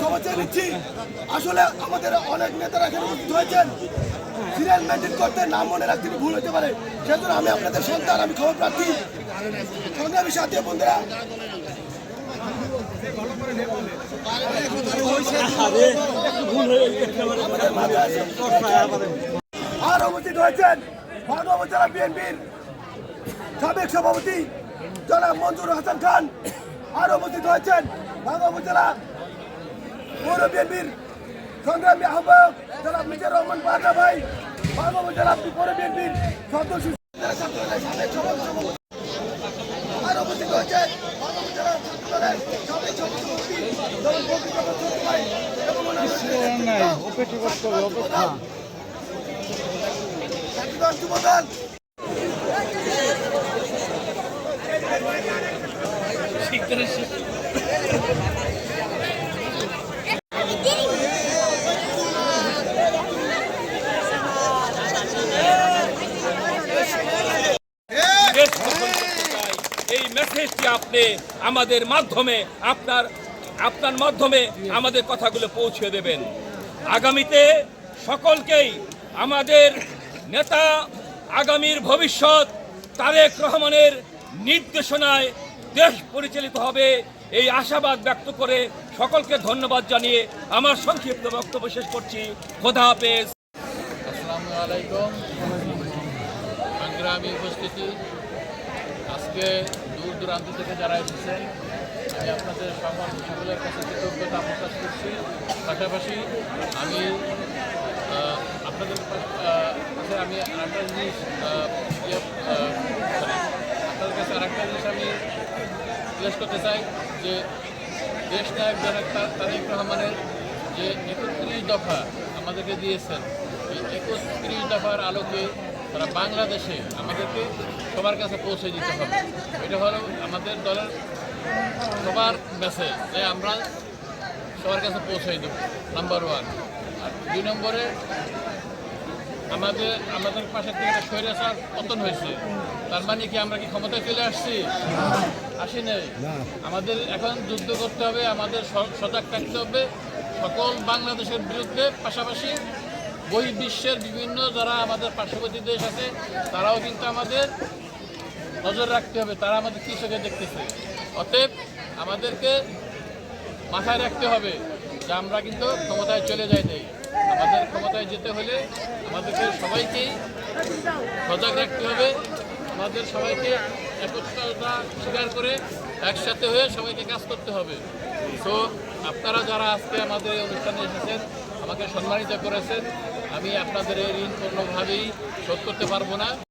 ক্ষমা চেয়ে নিচ্ছি। আসলে আমাদের অনেক নেতারা এখানে উপস্থিত হয়েছেন। সিরিয়াল মেনটেন করতে নাম মনে রাখতে ভুল হতে পারে। সেজন্য আমি আপনাদের সন্তান, আমি খবর প্রার্থী। সংগ্রামী সাথী, বন্ধুরা। আর উপস্থিত হয়েছেন ভাগবত জেলা বিএনপির সাবেক সভাপতি জনাব মঞ্জুর হাসান খান। আর উপস্থিত হয়েছেন ভাগবত জেলা পৌর বিএনপির সংগ্রামী আহ্বায়ক জনাব মিজার রহমান পান্না ভাই ভাগবত জেলা পৌর বিএনপির সদস্য আর উপস্থিত হয়েছেন ভাগবত জেলা সাবেক সভাপতি জনাব বকির ভাই এবং ওনার ছাত্রদল যুবদল এই মেসেজটি আপনি আমাদের মাধ্যমে, আপনার আপনার মাধ্যমে আমাদের কথাগুলো পৌঁছে দেবেন। আগামীতে সকলকেই আমাদের নেতা আগামীর ভবিষ্যৎ তারেক রহমানের নির্দেশনায় দেশ পরিচালিত হবে এই আশাবাদ ব্যক্ত করে সকলকে ধন্যবাদ জানিয়ে আমার সংক্ষিপ্ত বক্তব্য শেষ করছি। খোদা হাফেজ। আসসালামু সংগ্রামী উপস্থিতি, আজকে দূর দূরান্ত থেকে যারা এসেছেন আমি আপনাদের সকল সকলের কাছে কৃতজ্ঞতা প্রকাশ করছি। পাশাপাশি আমি আপনাদের আমি আরেকটা জিনিস কাছে আরেকটা জিনিস আমি জিজ্ঞেস করতে চাই যে দেশ নায়ক জনক তারেক রহমানের যে একত্রিশ দফা আমাদেরকে দিয়েছেন, এই একত্রিশ দফার আলোকে তারা বাংলাদেশে আমাদেরকে সবার কাছে পৌঁছে দিতে হবে। এটা হলো আমাদের দলের সবার মেসেজ যে আমরা সবার কাছে পৌঁছে দেব নাম্বার ওয়ান আর দুই নম্বরে আমাদের আমাদের পাশের থেকে একটা স্বৈরাচার পতন হয়েছে। তার মানে কি আমরা কি ক্ষমতায় চলে আসছি? আসি নাই। আমাদের এখন যুদ্ধ করতে হবে আমাদের সজাগ থাকতে হবে। সকল বাংলাদেশের বিরুদ্ধে পাশাপাশি বহির্বিশ্বের বিভিন্ন যারা আমাদের পার্শ্ববর্তী দেশ আছে তারাও কিন্তু আমাদের নজর রাখতে হবে। তারা আমাদের কী চোখে দেখতেছে? অতএব আমাদেরকে মাথায় রাখতে হবে যে আমরা কিন্তু ক্ষমতায় চলে যাই নেই। আমাদের ক্ষমতায় যেতে হলে আমাদেরকে সবাইকেই সজাগ রাখতে হবে। আমাদের সবাইকে একত্রতা স্বীকার করে একসাথে হয়ে সবাইকে কাজ করতে হবে। তো আপনারা যারা আজকে আমাদের এই অনুষ্ঠানে এসেছেন, আমাকে সম্মানিত করেছেন। আমি আপনাদের এই ঋণ কোনোভাবেই শোধ করতে পারব না।